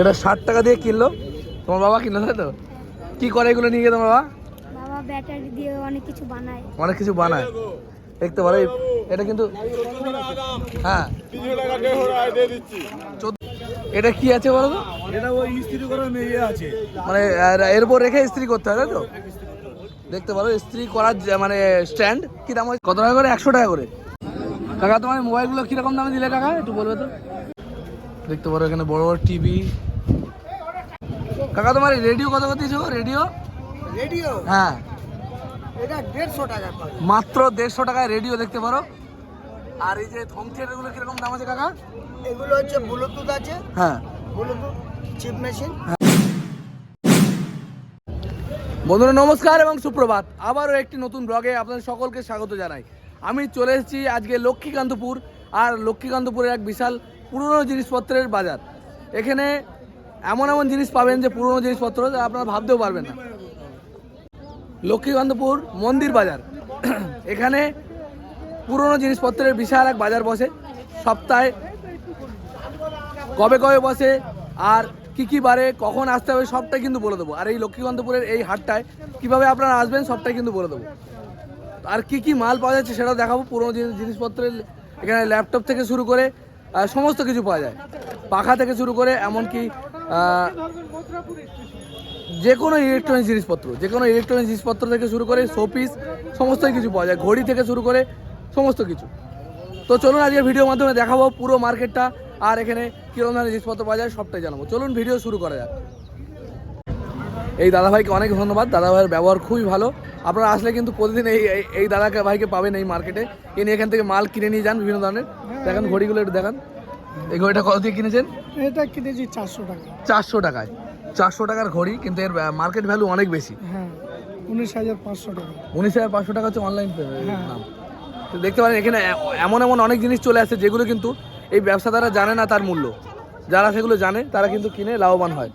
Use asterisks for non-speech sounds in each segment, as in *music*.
এটা ষাট টাকা দিয়ে কিনলো। তোমার বাবা কিনলো তাই তো? কি করে এগুলো নিয়ে গিয়ে তোমার বাবা? বাবা ব্যাটারি দিয়ে অনেক কিছু বানায়। অনেক কিছু বানায়। দেখতে পারো এটা কিন্তু হ্যাঁ। এটা কি আছে বলো তো? এটা ওই ইস্ত্রি করার মেয়ে আছে। মানে আর এর উপর রেখে ইস্ত্রি করতে হয় তাই তো? দেখতে পারো ইস্ত্রি করার মানে স্ট্যান্ড কি দাম হয়? কত টাকা করে? একশো টাকা করে। কাকা তোমার মোবাইলগুলো কীরকম দামে দিলে কাকা? একটু বলবে তো? দেখতে পারো এখানে বড় বড় টিভি। কাকা তোমার রেডিও কত করে দিয়েছ? রেডিও? রেডিও? হ্যাঁ। এটা দেড়শো টাকা মাত্র দেড়শো টাকায় রেডিও দেখতে পারো। আর এই যে হোম থিয়েটারগুলো কীরকম দাম আছে কাকা? এগুলো হচ্ছে ব্লুটুথ আছে। হ্যাঁ। ব্লুটুথ চিপ মেশিন বন্ধুরা নমস্কার এবং সুপ্রভাত। আবারও একটি নতুন ব্লগে আপনাদের সকলকে স্বাগত জানাই। আমি চলে এসেছি আজকে লক্ষ্মীকান্তপুর আর লক্ষ্মীকান্তপুরের এক বিশাল পুরনো জিনিসপত্রের বাজার। এখানে এমন এমন জিনিস পাবেন যে পুরনো জিনিসপত্র যা আপনারা ভাবতেও পারবেন না। লক্ষ্মীকান্তপুর মন্দির বাজার। এখানে পুরনো জিনিসপত্রের বিশাল এক বাজার বসে। সপ্তাহে কবে কবে বসে আর কি কি বারে, কখন আসতে হবে সবটাই কিন্তু বলে দেবো। আর এই লক্ষ্মীকান্তপুরের এই হাটটায় কীভাবে আপনারা আসবেন সবটাই কিন্তু বলে দেবো। আর কি কি মাল পাওয়া যাচ্ছে সেটাও দেখাবো। পুরনো জিনিসপত্রের এখানে ল্যাপটপ থেকে শুরু করে সমস্ত কিছু পাওয়া যায়। পাখা থেকে শুরু করে এমনকি যে কোনো ইলেকট্রনিক জিনিসপত্র যে কোনো ইলেকট্রনিক জিনিসপত্র থেকে শুরু করে শোপিস সমস্ত কিছু পাওয়া যায়। ঘড়ি থেকে শুরু করে সমস্ত কিছু। তো চলুন আজকে ভিডিওর মাধ্যমে দেখাবো পুরো মার্কেটটা আর এখানে কীরকম ধরনের জিনিসপত্র পাওয়া যায় সবটাই জানাব। চলুন ভিডিও শুরু করা যাক। এই দাদাভাইকে অনেক ধন্যবাদ। দাদাভাইয়ের ব্যবহার খুবই ভালো। আপনারা আসলে কিন্তু প্রতিদিন এই এই- দাদাকে ভাইকে পাবেন এই মার্কেটে ইনি এখান থেকে মাল কিনে নিয়ে যান বিভিন্ন ধরনের। দেখান ঘড়িগুলো একটু দেখান। এই ঘড়িটা কত দিয়ে কিনেছেন? এটা কিনেছি চারশো টাকা। চারশো টাকায়। চারশো টাকার ঘড়ি কিন্তু এর মার্কেট ভ্যালু অনেক বেশি। হ্যাঁ উনিশ হাজার পাঁচশো টাকা। উনিশ হাজার পাঁচশো টাকা হচ্ছে অনলাইন হ্যাঁ। নাম। তো দেখতে পারেন এখানে এমন এমন অনেক জিনিস চলে আসছে যেগুলো কিন্তু এই ব্যবসাদাররা জানে না তার মূল্য। যারা সেগুলো জানে তারা কিন্তু কিনে লাভবান হয়।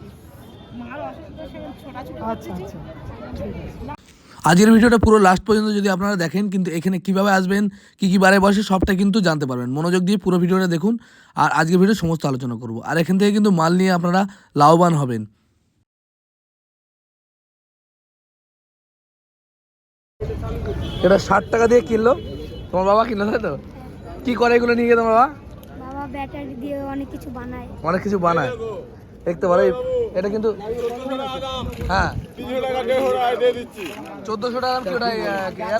আচ্ছা আচ্ছা। আজকের ভিডিওটা পুরো লাস্ট পর্যন্ত যদি আপনারা দেখেন কিন্তু এখানে কীভাবে আসবেন কি কি বারে বসে সবটা কিন্তু জানতে পারবেন। মনোযোগ দিয়ে পুরো ভিডিওটা দেখুন আর আজকের ভিডিও সমস্ত আলোচনা করব। আর এখান থেকে কিন্তু মাল নিয়ে আপনারা লাভবান হবেন। এটা ষাট টাকা দিয়ে কিনলো। তোমার বাবা কিনলো তাই তো? কি করে এগুলো নিয়ে গিয়ে তোমার বাবা? বাবা ব্যাটারি দিয়ে অনেক কিছু বানায়। অনেক কিছু বানায়। দেখতে পারো এটা কিন্তু হ্যাঁ। চোদ্দোশো টাকা দাম কি ওটা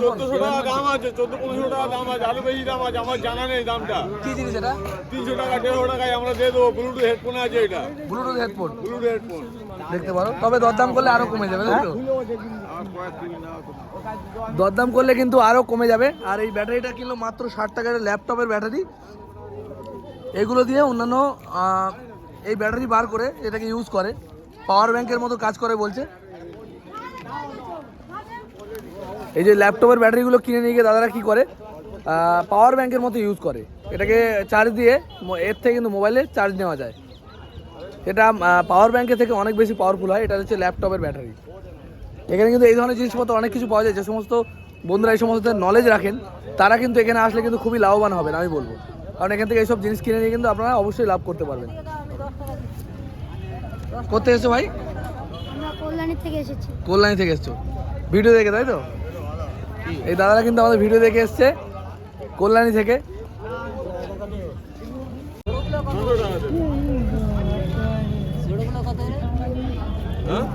চোদ্দশো টাকা দাম আছে চোদ্দ পনেরোশো টাকা দাম আছে আরও বেশি দাম আছে আমার জানা নেই দামটা। কি জিনিস এটা? তিনশো টাকা দেড়শো টাকায় আমরা দিয়ে দেবো ব্লুটুথ হেডফোন আছে এটা। ব্লুটুথ হেডফোন ব্লুটুথ হেডফোন দেখতে পারো তবে দরদাম করলে আরও কমে যাবে তাই তো? দরদাম করলে কিন্তু আরও কমে যাবে। আর এই ব্যাটারিটা কিনলো মাত্র ষাট টাকার ল্যাপটপের ব্যাটারি এগুলো দিয়ে অন্যান্য এই ব্যাটারি বার করে এটাকে ইউজ করে। পাওয়ার ব্যাংকের মতো কাজ করে বলছে। এই যে ল্যাপটপের ব্যাটারিগুলো কিনে নিয়ে গিয়ে দাদারা কী করে? পাওয়ার ব্যাংকের মতো ইউজ করে। এটাকে চার্জ দিয়ে এর থেকে কিন্তু মোবাইলে চার্জ নেওয়া যায়। এটা পাওয়ার ব্যাংকের থেকে অনেক বেশি পাওয়ারফুল হয়। এটা হচ্ছে ল্যাপটপের ব্যাটারি এখানে কিন্তু এই ধরনের জিনিসপত্র অনেক কিছু পাওয়া যায়। যে সমস্ত বন্ধুরা এই সমস্ত নলেজ রাখেন, তারা কিন্তু এখানে আসলে কিন্তু খুবই লাভবান হবেন, আমি বলব। কারণ এখান থেকে এইসব জিনিস কিনে নিয়ে কিন্তু আপনারা অবশ্যই লাভ করতে পারবেন। করতে এসছো ভাই? আমরা কল্যাণী থেকে এসেছি। কল্যাণী থেকে এসছো। ভিডিও দেখে তাই তো? এই দাদারা কিন্তু আমাদের ভিডিও দেখে এসছে কল্যাণী থেকে। হ্যাঁ?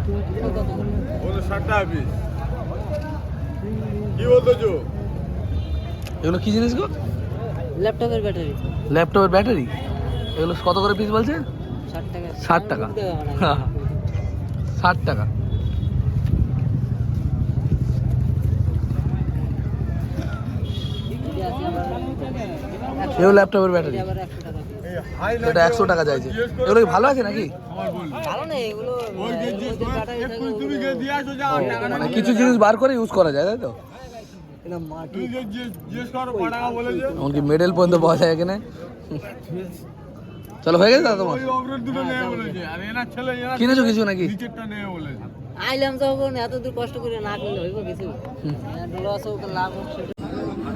এগুলো কি জিনিস গো? ল্যাপটপের ব্যাটারি। ল্যাপটপের ব্যাটারি? এগুলো কত করে পিস বলছে ষাট টাকা। ষাট *laughs* টাকা। এগুলো ল্যাপটপের ব্যাটারি। এটা একশো টাকা চাইছে। এগুলো কি ভালো আছে নাকি? মানে কিছু জিনিস বার করে ইউজ করা যায় তাই তো? এমনকি মেডেল পর্যন্ত পাওয়া যায় এখানে। চলো হয়ে গেছে দাদা তোমার? কিনেছো কিছু নাকি? আইলাম যখন এত দূর কষ্ট করে না হইব কিছু। লস হোক লাভ হোক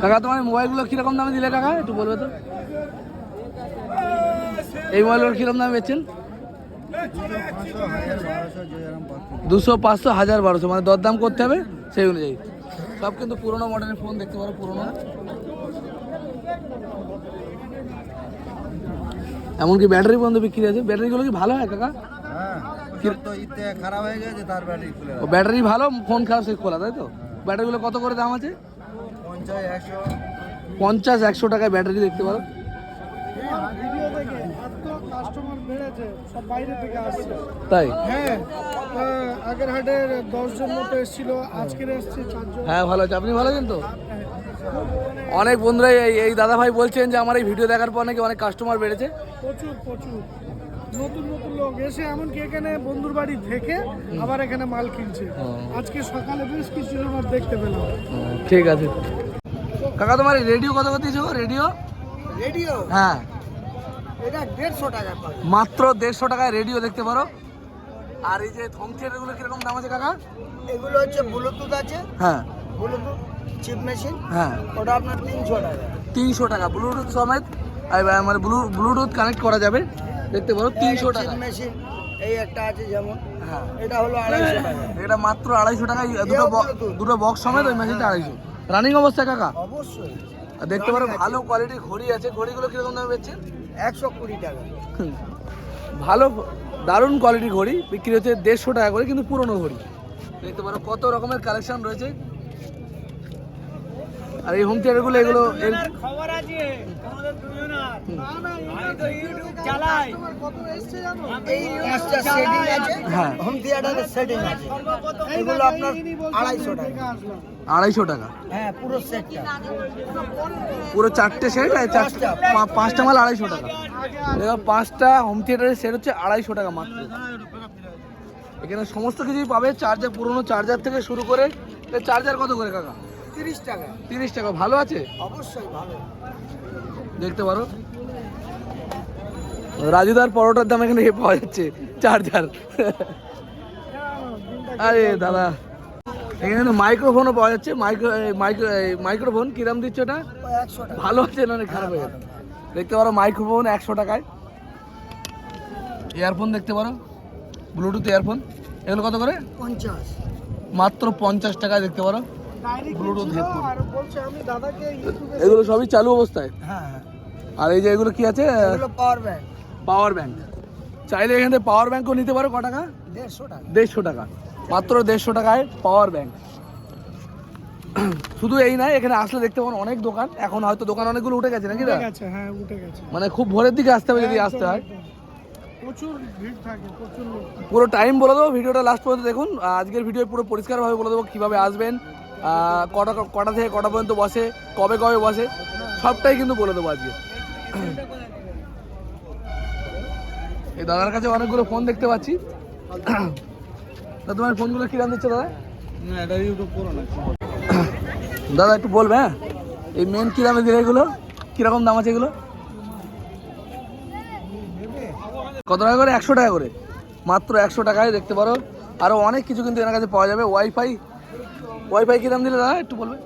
কাকা তোমার মোবাইলগুলো কীরকম দামে দিলে কাকা? একটু বলবে তো। এই মোবাইলগুলো কীরকম দামে বেচছেন? দুশো পাঁচশো হাজার বারোশো মানে দরদাম করতে হবে সেই অনুযায়ী। সব কিন্তু পুরোনো মডেলের ফোন দেখতে পারো পুরোনো। এমনকি ব্যাটারি পর্যন্ত বিক্রি আছে ব্যাটারিগুলো কি ভালো হয় কাকা হ্যাঁ খারাপ হয়ে গেছে তার ব্যাটারি খুলে ব্যাটারি ভালো ফোন খারাপ সে খোলা তাই তো ব্যাটারিগুলো কত করে দাম আছে পঞ্চাশ একশো পঞ্চাশ একশো টাকায় ব্যাটারি দেখতে পারো ভিডিও দেখে এত কাস্টমার বেড়েছে সব বাইরে থেকে আসছে তাই হ্যাঁ আগের হাটের দশজন মতো এসেছিল আজকের এসছে হ্যাঁ ভালো আছে আপনি ভালো আছেন তো অনেক বন্ধুরাই এই এই দাদা ভাই বলছেন যে আমার এই ভিডিও দেখার পর নাকি অনেক কাস্টমার বেড়েছে। প্রচুর প্রচুর। নতুন নতুন লোক এসে এমনকি এখানে বন্ধুর বাড়ি থেকে আবার এখানে মাল কিনছে। আজকে সকালে বেশ কিছু জন দেখতে পেলাম ঠিক আছে। কাকা তোমার রেডিও কত কত দিয়েছ রেডিও রেডিও? হ্যাঁ। এটা দেড়শো টাকা পাবে মাত্র দেড়শো টাকায় রেডিও দেখতে পারো। আর এই যে হোম থিয়েটারগুলো কীরকম দাম আছে কাকা? এগুলো হচ্ছে ব্লুটুথ আছে। হ্যাঁ। ব্লুটুথ চিপ মেশিন হ্যাঁ। ওটা আপনার তিনশো টাকা। তিনশো টাকা। ব্লুটুথ সমেত আর মানে ব্লু ব্লুটুথ কানেক্ট করা যাবে। দেখতে পারো তিনশো টাকা। মেশিন এই একটা আছে যেমন। হ্যাঁ। এটা হলো আড়াইশো টাকা। এটা মাত্র আড়াইশো টাকায় দুটো দুটো বক্স সমেত ওই মেশিনটা আড়াইশো। রানিং অবস্থা কাকা? অবশ্যই। দেখতে পারো ভালো কোয়ালিটির ঘড়ি আছে। ঘড়িগুলো কীরকম দামে বেচছেন? একশো কুড়ি টাকা। ভালো দারুণ কোয়ালিটির ঘড়ি। বিক্রি হচ্ছে দেড়শো টাকা করে কিন্তু পুরনো ঘড়ি। দেখতে পারো কত রকমের কালেকশন রয়েছে। আর এই হোম থিয়েটারগুলো এগুলো এর খবর আছে আমাদের দুজনার। আমি তো ইউটিউব চালাই। এই পাঁচটা সেটিং আছে হ্যাঁ। হোম থিয়েটারের সেটিং আছে। এগুলো আপনার আড়াইশো টাকা। আড়াইশো টাকা? হ্যাঁ পুরো সেটটা পুরো চারটে সেট আর চারটে পাঁচটা। মাল আড়াইশো টাকা। এবার পাঁচটা হোম থিয়েটারের সেট হচ্ছে আড়াইশো টাকা মাত্র। এখানে সমস্ত কিছুই পাবে। চার্জার পুরোনো চার্জার থেকে শুরু করে চার্জার কত করে কাকা? তিরিশ টাকা। তিরিশ টাকা ভালো আছে? অবশ্যই ভালো। দেখতে পারো। রাজুদার পরোটার দাম এখানে পাওয়া যাচ্ছে চার্জার আরে দাদা এখানে মাইক্রোফোনও পাওয়া যাচ্ছে। মাইক্রো মাইক্রো মাইক্রোফোন কিরাম দিচ্ছে ওটা? একশো ভালো আছে না? খারাপ হয়ে দেখতে পারো মাইক্রোফোন একশো টাকায়। ইয়ারফোন দেখতে পারো। ব্লুটুথ ইয়ারফোন এগুলো কত করে? পঞ্চাশ। মাত্র পঞ্চাশ টাকায় দেখতে পারো। এগুলো সবই চালু অবস্থায়? হ্যাঁ হ্যাঁ। আর এই যে এগুলো কি আছে? পাওয়ার ব্যাংক পাওয়ার ব্যাংক চাইলে এখান থেকে পাওয়ার ব্যাংকও নিতে পারো ক টাকা? দেড়শো টাকা। দেড়শো টাকা। মাত্র দেড়শো টাকায় পাওয়ার ব্যাংক শুধু এই নয় এখানে আসলে দেখতে পাবেন অনেক দোকান। এখন হয়তো দোকান অনেকগুলো উঠে গেছে নাকি? হ্যাঁ উঠে গেছে। মানে খুব ভোরের দিকে আসতে হবে যদি আসতে হয়। প্রচুর ভিড় থাকে প্রচুর পুরো টাইম বলে দেবো ভিডিওটা লাস্ট পর্যন্ত দেখুন। আজকের ভিডিও পুরো পরিষ্কারভাবে বলে দেবো কীভাবে আসবেন। কটা কটা থেকে কটা পর্যন্ত বসে কবে কবে বসে সবটাই কিন্তু বলে দেবো আজকে। এই দাদার কাছে অনেকগুলো ফোন দেখতে পাচ্ছি। তা তোমার ফোনগুলো কিরাম দিচ্ছে দাদা? দাদা একটু বলবে হ্যাঁ? এই মেন কিরামে দিলে এগুলো? কীরকম দাম আছে এগুলো? কত টাকা করে? একশো টাকা করে। মাত্র একশো টাকায় দেখতে পারো। আরও অনেক কিছু কিন্তু এনার কাছে পাওয়া যাবে। ওয়াইফাই ওয়াইফাই কী দাম দিলে দাদা একটু বলবে?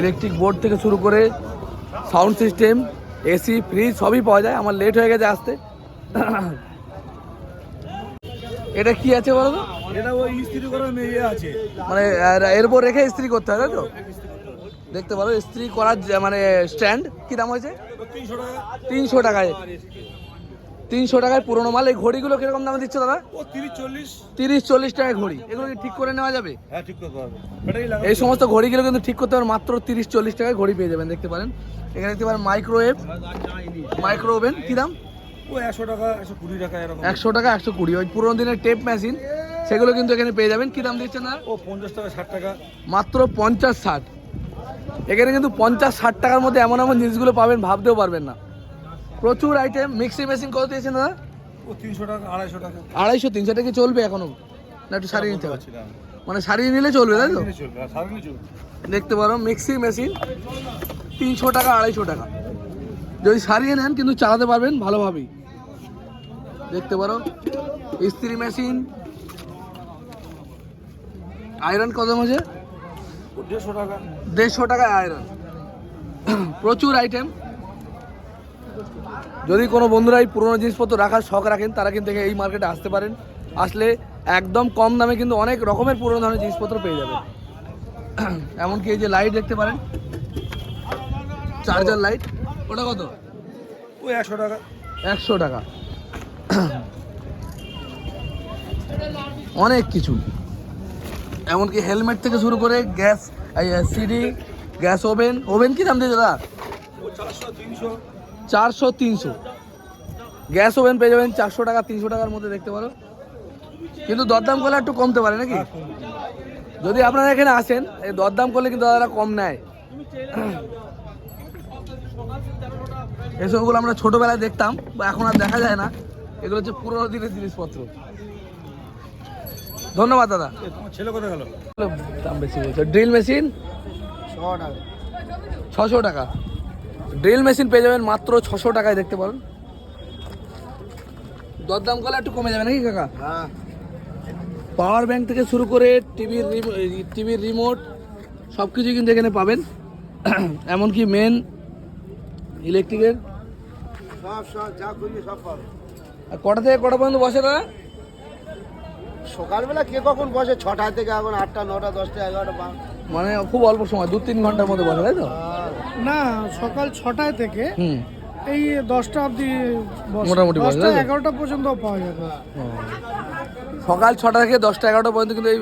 ইলেকট্রিক বোর্ড থেকে শুরু করে সাউন্ড সিস্টেম এসি ফ্রিজ সবই পাওয়া যায়। আমার লেট হয়ে গেছে আসতে। এটা কি আছে বলো তো? এটা ওই স্ত্রী করার মেয়ে আছে। মানে এর উপর রেখে ইস্ত্রি করতে হয় তাই তো? দেখতে পারো ইস্ত্রি করার মানে স্ট্যান্ড কি দাম হয়েছে? তিনশো টাকা। তিনশো টাকায়। তিনশো টাকায় পুরোনো মাল। এই ঘড়িগুলো কীরকম দামে দিচ্ছে দাদা? ও তিরিশ চল্লিশ। তিরিশ চল্লিশ টাকায় ঘড়ি। এগুলো কি ঠিক করে নেওয়া যাবে? হ্যাঁ ঠিক করতে লাগা এই সমস্ত ঘড়িগুলো কিন্তু ঠিক করতে হবে মাত্র তিরিশ চল্লিশ টাকায় ঘড়ি পেয়ে যাবেন দেখতে পারেন। এখানে দেখতে পারেন মাইক্রোওয়েভ মাইক্রো ওভেন কী দাম? ও একশো টাকা একশো কুড়ি টাকা এরকম। একশো টাকা একশো কুড়ি। ওই পুরোনো দিনের টেপ মেশিন সেগুলো কিন্তু এখানে পেয়ে যাবেন। কী দাম দিচ্ছেন না ও পঞ্চাশ টাকা ষাট টাকা। মাত্র পঞ্চাশ ষাট। এখানে কিন্তু পঞ্চাশ ষাট টাকার মধ্যে এমন এমন জিনিসগুলো পাবেন ভাবতেও পারবেন না। প্রচুর আইটেম মিক্সি মেশিন কত দিয়েছেন দাদা? তিনশো টাকা আড়াইশো টাকা। আড়াইশো তিনশো টাকা চলবে এখনও? না একটু সারিয়ে নিতে হবে। পারছি মানে সারিয়ে নিলে চলবে তাই তো? চলবে দেখতে পারো মিক্সি মেশিন তিনশো টাকা আড়াইশো টাকা। যদি সারিয়ে নেন কিন্তু চালাতে পারবেন ভালোভাবেই। দেখতে পারো ইস্ত্রি মেশিন আয়রন কত ও দেড়শো টাকা। দেড়শো টাকায় আয়রন প্রচুর আইটেম যদি কোনো বন্ধুরা এই পুরোনো জিনিসপত্র রাখার শখ রাখেন তারা কিন্তু এই মার্কেটে আসতে পারেন। আসলে একদম কম দামে কিন্তু অনেক রকমের পুরোনো ধরনের জিনিসপত্র পেয়ে যাবেন। *clears throat* এমনকি এই যে লাইট দেখতে পারেন। চার্জার লাইট ওটা কত? ওই একশো টাকা। একশো টাকা। অনেক কিছু। এমনকি হেলমেট থেকে শুরু করে gas CD gas oven oven কি দাম দিয়ে দাদা? চারশো তিনশো। চারশো তিনশো। গ্যাস ওভেন পেয়ে যাবেন চারশো টাকা তিনশো টাকার মধ্যে দেখতে পারো। কিন্তু দরদাম করলে একটু কমতে পারে নাকি? যদি আপনারা এখানে আসেন এই দরদাম করলে কিন্তু দাদারা কম নেয়। এসবগুলো আমরা ছোটবেলায় দেখতাম বা এখন আর দেখা যায় না। এগুলো হচ্ছে পুরোনো দিনের জিনিসপত্র। ধন্যবাদ দাদা। ছেলে কোথায় গেল? দাম বেশি বলছে। Drill machine? ছশো টাকা। ড্রিল মেশিন পেয়ে যাবেন মাত্র ছশো টাকায় দেখতে পারেন। দরদাম করলে একটু কমে যাবে নাকি কাকা? পাওয়ার ব্যাংক থেকে শুরু করে টিভির টিভির রিমোট সব কিছু কিন্তু এখানে পাবেন। *clears throat* এমনকি মেন ইলেকট্রিকের সব সব যা খুঁজবি সব পাবে আর কটা থেকে কটা পর্যন্ত বসে দাদা সকালবেলা কে কখন বসে? ছটা থেকে এখন আটটা নটা দশটা এগারোটা মানে খুব অল্প সময় দু তিন ঘণ্টার মধ্যে বসে তাই তো? না সকাল ছটায় থেকে এই দশটা অবধি মোটামুটি দশটা এগারোটা পর্যন্ত পাওয়া যাবে। সকাল ছটা থেকে দশটা এগারোটা পর্যন্ত কিন্তু এই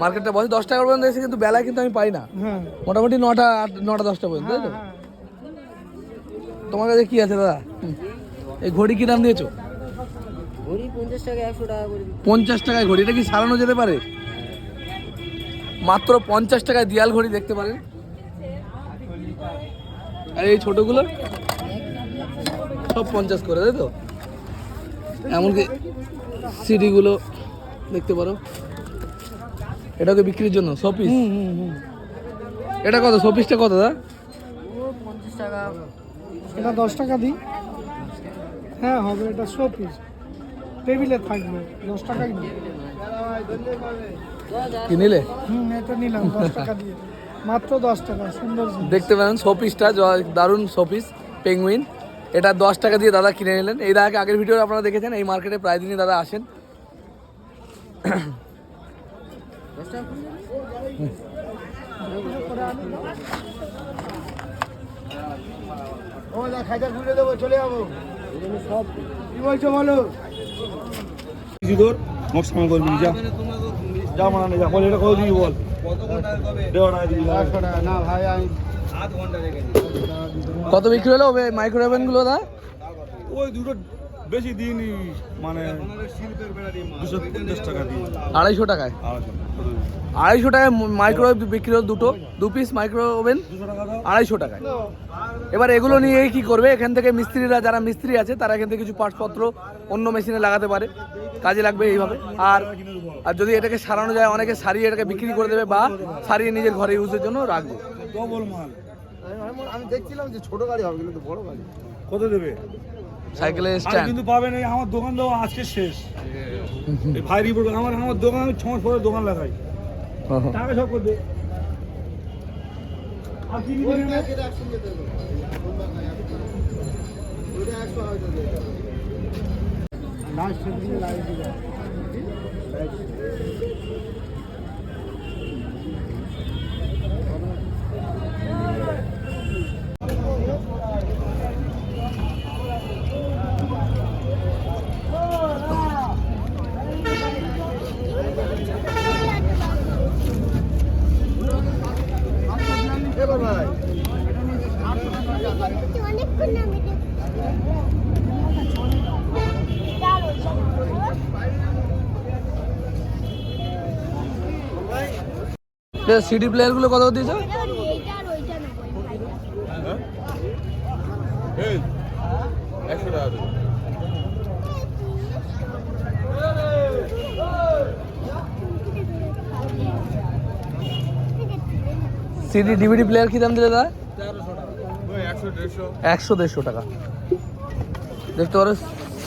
মার্কেটটা বসে। দশটা এগারো পর্যন্ত এসে কিন্তু বেলা কিন্তু আমি পাই না। হ্যাঁ। মোটামুটি নটা আট- নটা দশটা পর্যন্ত তাই তো? হ্যাঁ তোমার কাছে কি আছে দাদা? এই ঘড়ি কি দাম দিয়েছ? ঘড়ি পঞ্চাশ টাকা একশো টাকা পঞ্চাশ টাকায় ঘড়ি এটা কি সারানো যেতে পারে? মাত্র পঞ্চাশ টাকায় দিয়াল ঘড়ি দেখতে পারেন। আর এই ছোটগুলো? সব পঞ্চাশ করে তাই তো? এমনকি সিডিগুলো দেখতে পারো। এটাকে বিক্রির জন্য শপিস হুম হুম হুম। এটা কত? শপিসটা কত পঞ্চাশ টাকা এটা দশ টাকা দিই। হ্যাঁ হবে এটা শো পিস টেবিলে থাকবে দশ টাকাই না কি নিলে? হুম এটা নিলাম দশ টাকা দিয়ে। মাত্র দশ টাকা সুন্দর দেখতে পারেন শপিসটা দারুণ শপিস পেঙ্গুইন এটা দশ টাকা দিয়ে দাদা কিনে নিলেন। এই দাদাকে আগের ভিডিও আপনারা দেখেছেন এই মার্কেটে প্রায় দিনই দাদা আসেন। ও না খাইটা ঘুরে দেবো চলে যাব। সব কি বলছো বলো? কিছু তোর মোক সময় করবি যা যা নেই যা বল এটা কত দিবি বল দেড় টাকা দিবি না। ভাই আমি কত বিক্রি হলো মাইক্রো গুলো দা ওই দুটো বেশি মানে দুশো পঞ্চাশ টাকা দিই আড়াইশো টাকায়? আড়াইশো। টাকায় মাইক্রো বিক্রি হলো দুটো দু পিস মাইক্রো ওভেন দুশো টাকা দাও। আড়াইশো টাকায়। এবার এগুলো নিয়ে কি করবে? এখান থেকে মিস্ত্রিরা যারা মিস্ত্রি আছে তারা এখান থেকে কিছু পার্টপত্র অন্য মেশিনে লাগাতে পারে। কাজে লাগবে এইভাবে। আর আর যদি এটাকে সারানো যায় অনেকে সারিয়ে এটাকে বিক্রি করে দেবে বা সারিয়ে নিজের ঘরে ইউজের জন্য রাখবে। ডবল মাল। আমি- আমি দেখছিলাম যে ছোট গাড়ি হবে কিন্তু বড় গাড়ি। কত দেবে? সাইকেলের স্ট্যান্ড কিন্তু পাবেন এই আমার দোকান দেওয়া আজকে শেষ। এই ভাই রিপোর্ট আমার আমার দোকান আমি ছ মাস পরে দোকান লাগাই। টাকা সব করবে। আর কি একশো হয়তো দেবো না সেদিকে লাগিয়ে দিলাম ভাই অনেকক্ষণ নামে সিডি প্লেয়ারগুলো কত দিয়েছ? একশো টাকা সিডি ডিভিডি প্লেয়ার কি দাম দিলে দাদা? একশো দেড়শো। একশো দেড়শো টাকা। দেখতে পারো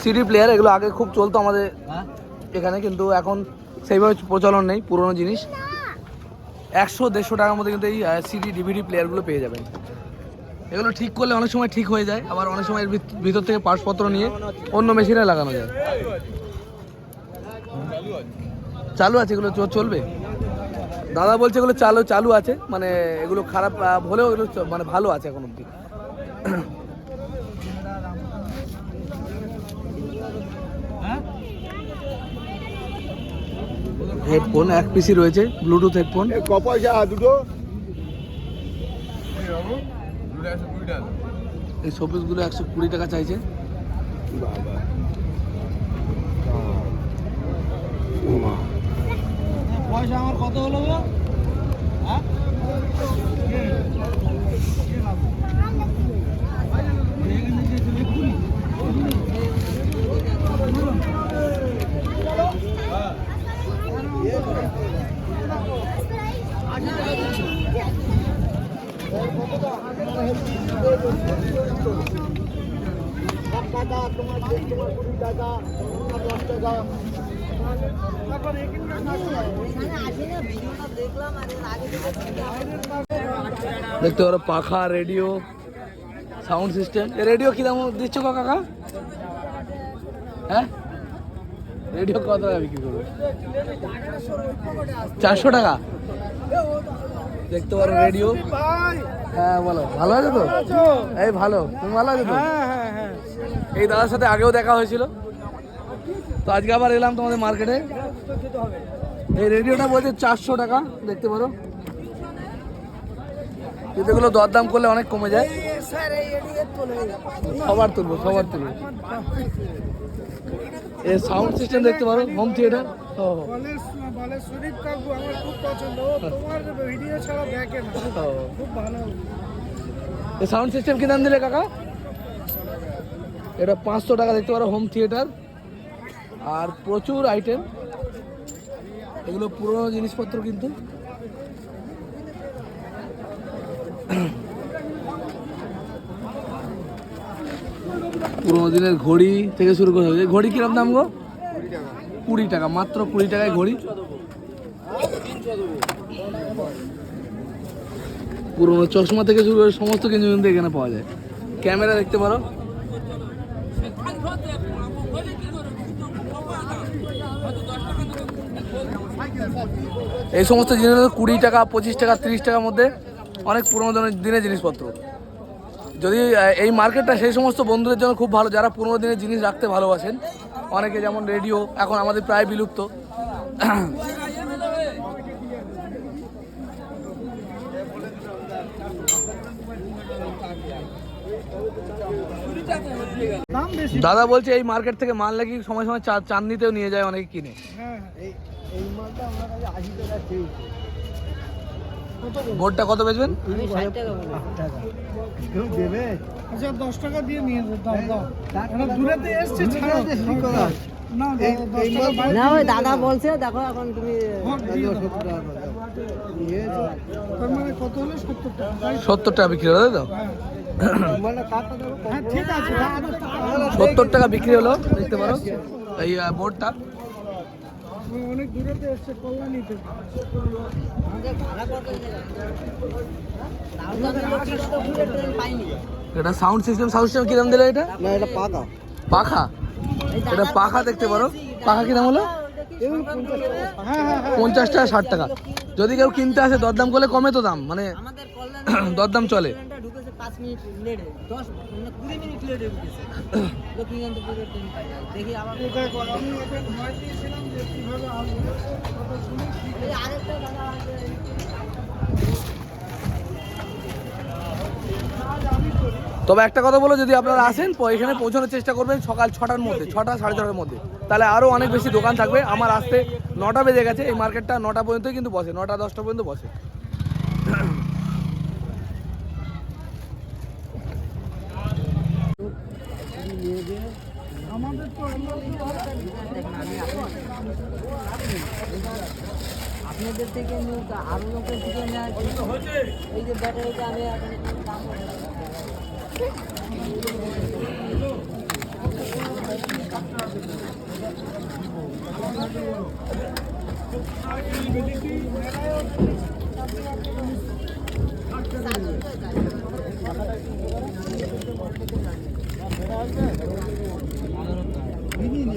সিডি প্লেয়ার এগুলো আগে খুব চলতো আমাদের এখানে কিন্তু এখন সেইভাবে প্রচলন নেই পুরনো জিনিস। একশো, দেড়শো টাকার মধ্যে কিন্তু এই সিডি ডিভিডি প্লেয়ারগুলো পেয়ে যাবেন। এগুলো ঠিক করলে অনেক সময় ঠিক হয়ে যায়, আবার অনেক সময় ভিতর থেকে পার্টসপত্র নিয়ে অন্য মেশিনে লাগানো যায়। চালু আছে, এগুলো চলবে। দাদা বলছে এগুলো চালু চালু আছে মানে এগুলো খারাপ হলেও এগুলো মানে ভালো আছে এখন অব্দি হেডফোন এক পিসি রয়েছে ব্লুটুথ হেডফোন। ক পয়সা দুটো। এই শোপিসগুলো একশো কুড়ি টাকা চাইছে। পয়সা আমার কত হলো দেখতে পারো পাখা রেডিও সাউন্ড সিস্টেম রেডিও কি দাম দিচ্ছ কাকা? হ্যাঁ? রেডিও কত টাকা বিক্রি করবে? চারশো টাকা? দেখতে পারো রেডিও। হ্যাঁ বলো। ভালো আছে তো? এই ভালো। তুমি ভালো আছো তো? এই দাদার সাথে আগেও দেখা হয়েছিল। তো আজকে আবার এলাম তোমাদের মার্কেটে। এই রেডিওটা বলছে চারশো টাকা, দেখতে পারো। কিন্তু এগুলো দরদাম করলে অনেক কমে যায়। সবার তুলবো সবার তুলবো। এ সাউন্ড সিস্টেম দেখতে পারো হোম থিয়েটার বলে বলে কাকু আমার খুব পছন্দ। ও তোমার ভিডিও ছাড়া দেখে না। খুব ভালো। এ সাউন্ড সিস্টেম কি দাম দিলে কাকা? এটা পাঁচশো টাকা দেখতে পারো হোম থিয়েটার আর প্রচুর আইটেম এগুলো পুরোনো জিনিসপত্র কিন্তু। পুরোনো দিনের ঘড়ি থেকে শুরু করে ঘড়ি কিরম দাম গো? কুড়ি টাকা, মাত্র কুড়ি টাকায় ঘড়ি। পুরোনো চশমা থেকে শুরু করে সমস্ত কিছু কিন্তু এখানে পাওয়া যায়। ক্যামেরা দেখতে পারো। এই সমস্ত জিনিস কুড়ি টাকা, পঁচিশ টাকা, তিরিশ টাকার মধ্যে অনেক পুরোনো দিনের জিনিসপত্র। যদি এই মার্কেটটা সেই সমস্ত বন্ধুদের জন্য খুব ভালো যারা পুরোনো দিনের জিনিস রাখতে ভালোবাসেন। অনেকে যেমন রেডিও এখন আমাদের প্রায় বিলুপ্ত। দাদা বলছে এই মার্কেট থেকে মাল নাকি সময় সময় চা চাঁদনিতেও নিয়ে যায় অনেকে কিনে। হ্যাঁ এই এই মালটা আমার কাছে আশি টাকা বোর্ডটা কত বেচবেন? আচ্ছা দশ টাকা দিয়ে নিয়ে দূরেতে এসছে না ওই দাদা বলছে দেখো এখন তুমি। সত্তর টাকা করে দাও। নিয়েছো? তার মানে কত হলো তো? সত্তর টাকা বিক্রি হলো তাই তো? হ্যাঁ। মানে হ্যাঁ ঠিক আছে হ্যাঁ, দশ টাকা। সত্তর টাকা বিক্রি হলো দেখতে পারো। এই বোর্ডটা অনেক দূরেতে এসছে কল্যাণীতে। এটা সাউন্ড সিস্টেম সাউন্ড সিস্টেম কি দাম দিলে এটা? না এটা পাকা পাখা? এটা পাখা দেখতে পারো। পাখা কি দাম হলো? হ্যাঁ হ্যাঁ হ্যাঁ পঞ্চাশ টাকা ষাট টাকা। যদি কেউ কিনতে আসে দরদাম করলে কমে তো দাম মানে *coughs* দরদাম চলে। পাঁচ মিনিট লেটে দশ মানে কুড়ি মিনিট লেটে লক্ষ্মীকান্তপুরের ট্রেন পাই। দেখি আবার এই দেখো আমি ওকে ভয় দিয়েছিলাম যে কীভাবে আসবে কথা শুনে এই আরেকটা দাদা তবে একটা কথা বলো যদি আপনারা আসেন এখানে পৌঁছানোর চেষ্টা করবেন সকাল ছটার মধ্যে ছটা সাড়ে ছটার মধ্যে। তাহলে আরও অনেক বেশি দোকান থাকবে। আমার আসতে নটা বেজে গেছে এই মার্কেটটা নটা পর্যন্তই কিন্তু বসে নটা দশটা পর্যন্ত বসে। আপনাদের থেকে নিয়োগ আরও লোকের থেকে এই যে ব্যাটারিটা আমি দাম Thank.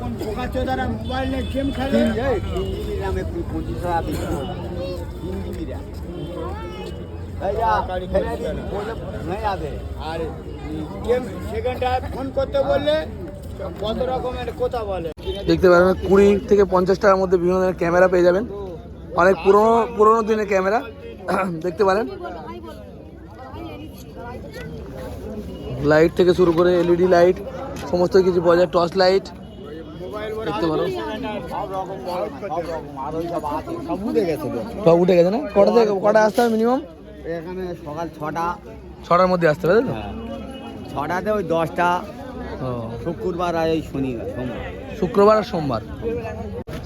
কোন বোকা চোদারা মোবাইল গেম খেলে। তিন একটু পঁচিশ টাকা তিন জিবি আর গেম সেখানটায় ফোন করতে বললে কত রকমের কথা বলে। দেখতে পারেন কুড়ি থেকে পঞ্চাশ টাকার মধ্যে বিভিন্ন ধরনের ক্যামেরা পেয়ে যাবেন। অনেক পুরোনো পুরোনো দিনের ক্যামেরা। *clears throat* দেখতে পারেন। লাইট থেকে শুরু করে এলইডি লাইট সমস্ত কিছু পাওয়া যায়। টর্চ লাইট দেখতে পারো। সব উঠে গেছে তো। সব উঠে গেছে না? কটা থেকে কটা আসতে হবে মিনিমাম এখানে সকাল ছটা। ছটার মধ্যে আসতে হবে তাই তো? ছটাতে ওই দশটা। ও, শুক্রবার আর এই শনি সোমবার। শুক্রবার আর সোমবার?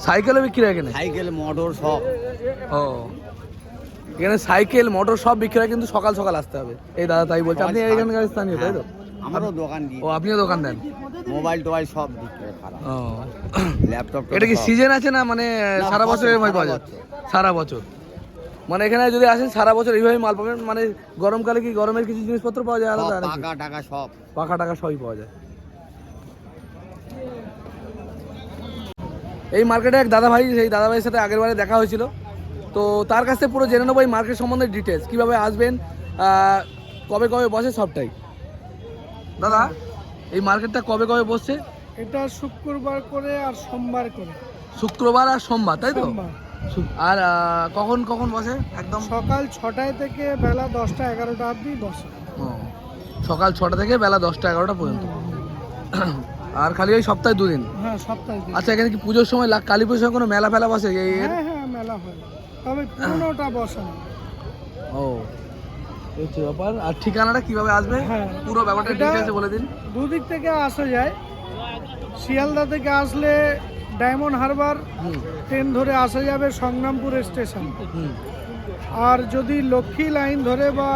সাইকেলও বিক্রি হয় এখানে? সাইকেল মোটর সব। ও। এখানে সাইকেল মোটর সব বিক্রি হয় কিন্তু সকাল সকাল আসতে হবে। এই দাদা তাই বলছে। আপনি এখানকার স্থানীয় তাই তো? আমারও দোকান দিয়ে ও আপনিও দোকান দেন? মোবাইল টোবাইল সব বিক্রি হয় খারাপ। ও। ল্যাপটপ এটা কি সিজন আছে না মানে সারা বছর এরকম পাওয়া যায়? সারা বছর। মানে এখানে যদি আসেন সারা বছর এইভাবে মাল পাবেন মানে গরমকালে কি গরমের কিছু জিনিসপত্র পাওয়া যায় আলাদা? নাকি? টাকা সব। পাখা টাকা সবই পাওয়া যায়। এই মার্কেটে এক দাদা ভাই সেই দাদা ভাইয়ের সাথে আগের বারে দেখা হয়েছিল। তো তার কাছ পুরো জেনে নেব এই মার্কেট সম্বন্ধে ডিটেলস কীভাবে আসবেন কবে কবে বসে সবটাই। দাদা এই মার্কেটটা কবে কবে বসছে? এটা শুক্রবার করে আর সোমবার করে। শুক্রবার আর সোমবার তাই তো? আর কখন কখন বসে? একদম? সকাল ছটায় থেকে বেলা দশটা এগারোটা অবধি বসে। সকাল ছটা থেকে বেলা দশটা এগারোটা পর্যন্ত। আর খালি ওই সপ্তাহে দুদিন? হ্যাঁ সপ্তাহে আচ্ছা এখানে কি পুজোর সময় কালী পুজোর সময় কোনো মেলা ফেলা বসে হ্যাঁ হ্যাঁ মেলা হয়। তবে পুরোনোটা বসে ও হচ্ছে ব্যাপার। আর ঠিকানাটা কীভাবে আসবে? হ্যাঁ। পুরো ব্যাপারটা ডিটেলসে বলে দিন। দুদিক থেকে আসা যায়। শিয়ালদা থেকে আসলে ডায়মন্ড হারবার ট্রেন ধরে আসা যাবে সংগ্রামপুর স্টেশন। আর যদি লক্ষ্মী লাইন ধরে বা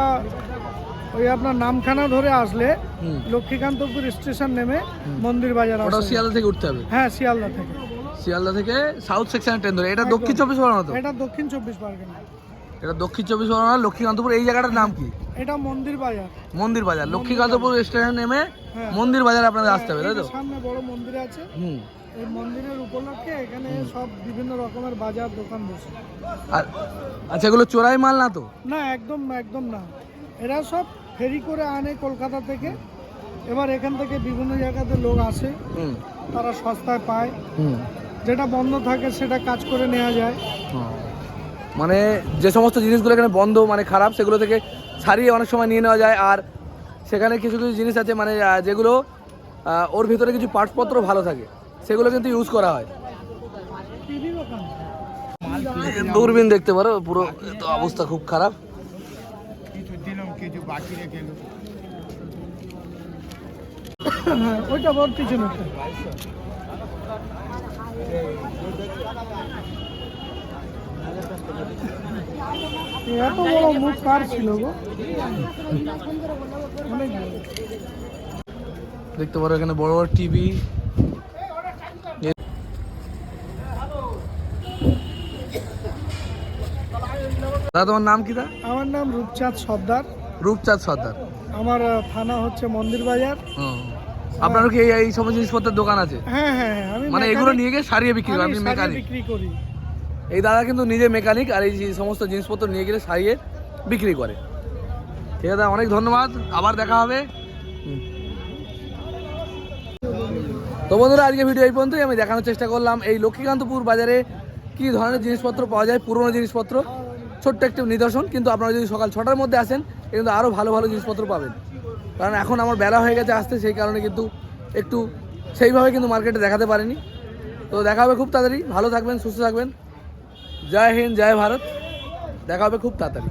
ওই আপনার নামখানা ধরে আসলে লক্ষ্মীকান্তপুর স্টেশন নেমে মন্দির বাজার যাবে। শিয়ালদা থেকে উঠতে হবে? হ্যাঁ শিয়ালদা থেকে। শিয়ালদা থেকে সাউথ সেকশন ট্রেন ধরে। এটা দক্ষিণ চব্বিশ পরগনা তো? এটা দক্ষিণ চব্বিশ পরগনা। এটা দক্ষিণ চব্বিশ পরগনা লক্ষ্মীকান্তপুর এই জায়গাটার নাম কি? এটা মন্দির বাজার। মন্দির বাজার লক্ষ্মীকান্তপুর স্টেশন নেমে হ্যাঁ। মন্দির বাজার আপনাদের আসতে হবে তাই তো? সামনে বড় মন্দির আছে। হুম। এই মন্দিরের উপলক্ষে এখানে সব বিভিন্ন রকমের বাজার দোকান বসে। আর আচ্ছা এগুলো চোরাই মাল না তো? না একদম একদম না। এরা সব ফেরি করে আনে কলকাতা থেকে। এবার এখান থেকে বিভিন্ন জায়গাতে লোক আসে। তারা সস্তায় পায়। হুম। যেটা বন্ধ থাকে সেটা কাজ করে নেওয়া যায়। মানে যে সমস্ত জিনিসগুলো এখানে বন্ধ মানে খারাপ, সেগুলো থেকে ছাড়িয়ে অনেক সময় নিয়ে নেওয়া যায়। আর সেখানে কিছু কিছু জিনিস আছে মানে যেগুলো ওর ভিতরে কিছু পার্টসপত্র ভালো থাকে, সেগুলো কিন্তু ইউজ করা হয়। দূরবীন দেখতে পারো, পুরো অবস্থা খুব খারাপ। ওইটা বড় পিছনে এত বড় মুখ কার ছিল গো দেখতে পারো এখানে বড় বড় টিভি। দাদা তোমার নাম কি দা? আমার নাম রূপচাঁদ সর্দার। রূপচাঁদ সর্দার। আমার থানা হচ্ছে মন্দির বাজার। হুম। আপনারও কি এই সমস্ত জিনিসপত্রের দোকান আছে? হ্যাঁ হ্যাঁ হ্যাঁ আমি মানে এগুলো নিয়ে গিয়ে সারিয়ে বিক্রি করেন আমি আপনি মেকানিক বিক্রি করি। এই দাদা কিন্তু নিজে মেকানিক আর এই সমস্ত জিনিসপত্র নিয়ে গেলে সারিয়ে বিক্রি করে। ঠিক আছে, অনেক ধন্যবাদ, আবার দেখা হবে। তো বন্ধুরা, আজকে ভিডিও এই পর্যন্তই, আমি দেখানোর চেষ্টা করলাম এই লক্ষ্মীকান্তপুর বাজারে কী ধরনের জিনিসপত্র পাওয়া যায়, পুরনো জিনিসপত্র। ছোট্ট একটু নিদর্শন, কিন্তু আপনারা যদি সকাল ছটার মধ্যে আসেন কিন্তু আরও ভালো ভালো জিনিসপত্র পাবেন। কারণ এখন আমার বেলা হয়ে গেছে আসতে, সেই কারণে কিন্তু একটু সেইভাবে কিন্তু মার্কেটে দেখাতে পারিনি। তো দেখা হবে খুব তাড়াতাড়ি। ভালো থাকবেন, সুস্থ থাকবেন। জয় হিন্দ জয় ভারত দেখা হবে খুব তাড়াতাড়ি